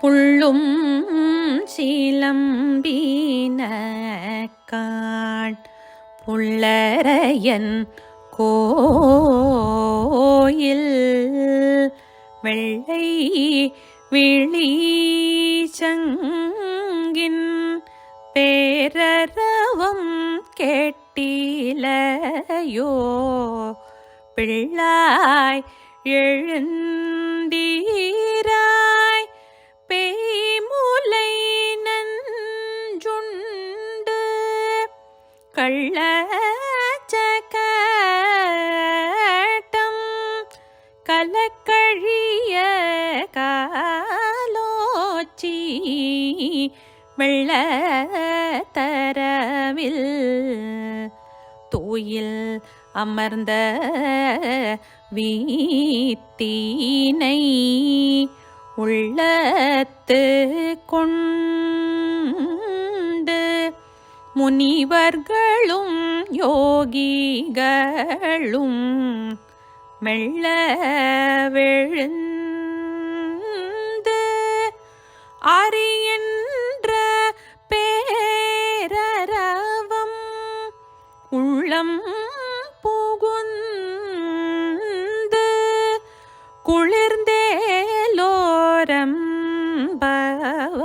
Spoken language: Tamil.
புள்ளும் சிலம்பின காண் புள்ளரையன் கோயில் வெள்ளை விழிச்சங்கின் பேரரவம் கேட்டிலையோ பிள்ளாய் எழுந்த கள்ளச்சகட்டம் கலக்கழிய காலோச்சி வெள்ளத்தரவில் தூயில் அமர்ந்த வீத்தீனை உள்ளத்து கொண் முனிவர்களும் யோகிகளும் மெல்ல விழுந்து அறியன்ற பேரரவம் உள்ளம் புகுந்து குளிர்ந்தேலோரம் பவ